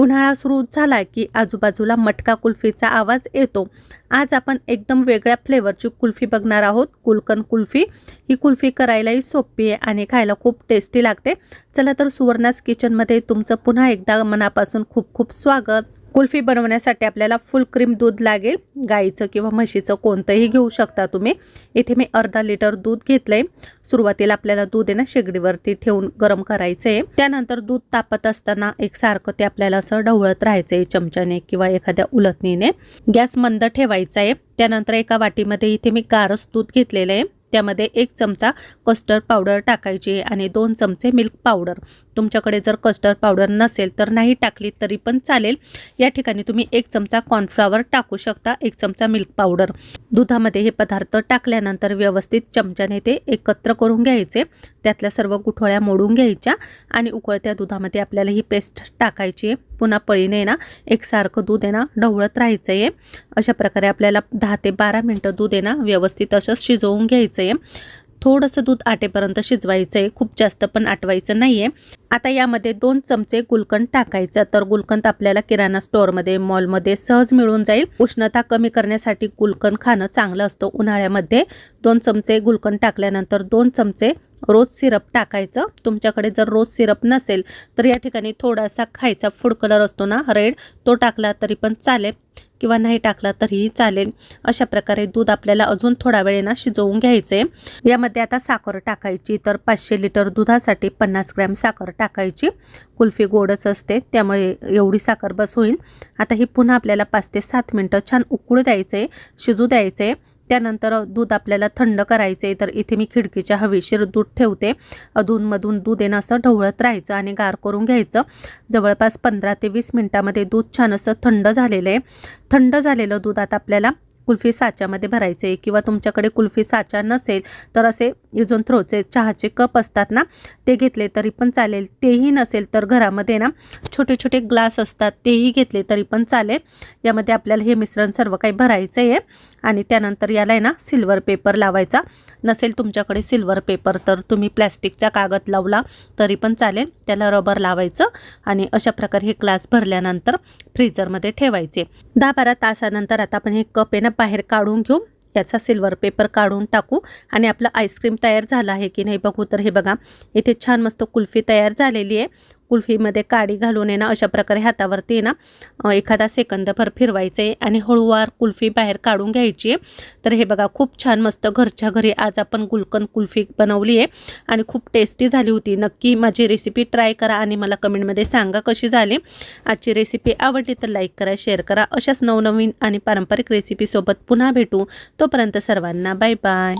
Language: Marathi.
उन्हाळा सुरू झाला की आजूबाजूला मटका कुल्फीचा आवाज येतो. आज आपण एकदम वेगळ्या फ्लेवरची कुल्फी बघणार आहोत. कुलकन कुल्फी. ही कुल्फी करायलाही सोपी आहे आणि खायला खूप टेस्टी लागते. चला तर सुवर्णास किचनमध्ये तुमचं पुन्हा एकदा मनापासून खूप खूप स्वागत. कुल्फी बनवण्यासाठी आपल्याला फुल क्रीम दूध लागेल गाईचं किंवा म्हशीचं कोणतंही घेऊ शकता तुम्ही. इथे मी अर्धा लिटर दूध घेतलंय. सुरुवातीला आपल्याला दूध आहे ना शेगडीवरती ठेवून गरम करायचं आहे त्यानंतर दूध तापत असताना एक सारखं ते आपल्याला असं ढवळत राहायचं आहे चमच्याने किंवा एखाद्या उलटणीने गॅस मंद ठेवायचा आहे त्यानंतर एका वाटीमध्ये इथे मी गारस दूध घेतलेलं आहे त्यामध्ये एक चमचा कस्टर्ड पावडर टाकायची आणि दोन चमचे मिल्क पावडर तुमच्याकडे जर कस्टर्ड पावडर नसेल तर नाही टाकली तरी पण चालेल. या ठिकाणी तुम्ही एक चमचा कॉर्नफ्लावर टाकू शकता एक चमचा मिल्क पावडर दुधामध्ये हे पदार्थ टाकल्यानंतर व्यवस्थित चमच्याने ते एकत्र करून घ्यायचे. त्यातल्या सर्व गुठळ्या मोडून घ्यायच्या आणि उकळत्या दुधामध्ये आपल्याला ही पेस्ट टाकायची आहे. पुन्हा पळीने ना एकसारखं दूध आहे ना ढवळत राहायचं आहे. अशा प्रकारे आपल्याला दहा ते बारा मिनटं दूध आहे ना व्यवस्थित असं शिजवून घ्यायचं आहे. थोडंसं दूध आटेपर्यंत शिजवायचं आहे. खूप जास्त पण आटवायचं नाही आहे आता यामध्ये दोन चमचे गुलकंद टाकायचं. तर गुलकंद आपल्याला किराणा स्टोअरमध्ये मॉलमध्ये सहज मिळून जाईल. उष्णता कमी करण्यासाठी गुलकंद खाणं चांगलं असतं उन्हाळ्यामध्ये. दोन चमचे गुलकंद टाकल्यानंतर दोन चमचे रोज सिरप टाकायचं. तुमच्याकडे जर रोज सिरप नसेल तर या ठिकाणी थोडासा खायचा फूड कलर असतो ना रेड तो टाकला तरी पण चालेल किंवा नाही टाकला तरीही चालेल. अशा प्रकारे दूध आपल्याला अजून थोडा वेळेना शिजवून घ्यायचे. यामध्ये आता साखर टाकायची तर पाचशे लिटर दुधासाठी पन्नास ग्रॅम साखर टाकायची. कुल्फी गोडच असते त्यामुळे एवढी साखर बस होईल. आता ही पुन्हा आपल्याला पाच ते सात मिनटं छान उकळू द्यायचे शिजू द्यायचे. त्यानंतर दूध आपल्याला थंड करायचे तर इथे मी खिडकीच्या हवेशीर दूध ठेवते. अधूनमधून दूध येणं असं ढवळत राहायचं आणि गार करून घ्यायचं. जवळपास पंधरा ते वीस मिनटामध्ये दूध छान असं थंड झालेलं आहे. थंड झालेलं दूध आता आपल्याला कुल्फी साच्यामध्ये भरायचे किंवा तुमच्याकडे कुल्फी साचा नसेल तर असे इजून थ्रोचे चहाचे कप असतात ना ते घेतले तरी पण चालेल. तेही नसेल तर घरामध्ये ना छोटे छोटे ग्लास असतात तेही घेतले तरी पण चालेल. यामध्ये आपल्याला हे मिश्रण सर्व काही भरायचं आहे आणि त्यानंतर याला आहे ना सिल्वर पेपर लावायचा. नसेल तुमच्याकडे सिल्वर पेपर तर तुम्ही प्लॅस्टिकचा कागद लावला तरी पण चालेल. त्याला रबर लावायचं आणि अशा प्रकारे हे ग्लास भरल्यानंतर फ्रीजरमध्ये ठेवायचे. दहा बारा तासानंतर आता आपण हे कप आहे ना बाहेर काढून घेऊ. त्याचा सिल्वर पेपर काढून टाकू आणि आपलं आईस्क्रीम तयार झालं आहे की नाही बघू. तर हे बघा इथे छान मस्त कुल्फी तयार झालेली आहे. कुल्फीमध्ये काडी घालून आहे ना अशा प्रकारे हातावरती आहे ना एखादा सेकंदभर फिरवायचं आहे आणि हळूवार कुल्फी बाहेर काढून घ्यायची. आहे तर हे बघा खूप छान मस्त घरच्या घरी आज आपण गुलकन कुल्फी बनवली आहे आणि खूप टेस्टी झाली होती. नक्की माझी रेसिपी ट्राय करा आणि मला कमेंटमध्ये सांगा कशी झाली. आजची रेसिपी आवडली तर लाईक करा शेअर करा. अशाच नवनवीन आणि पारंपरिक रेसिपीसोबत पुन्हा भेटू. तोपर्यंत सर्वांना बाय बाय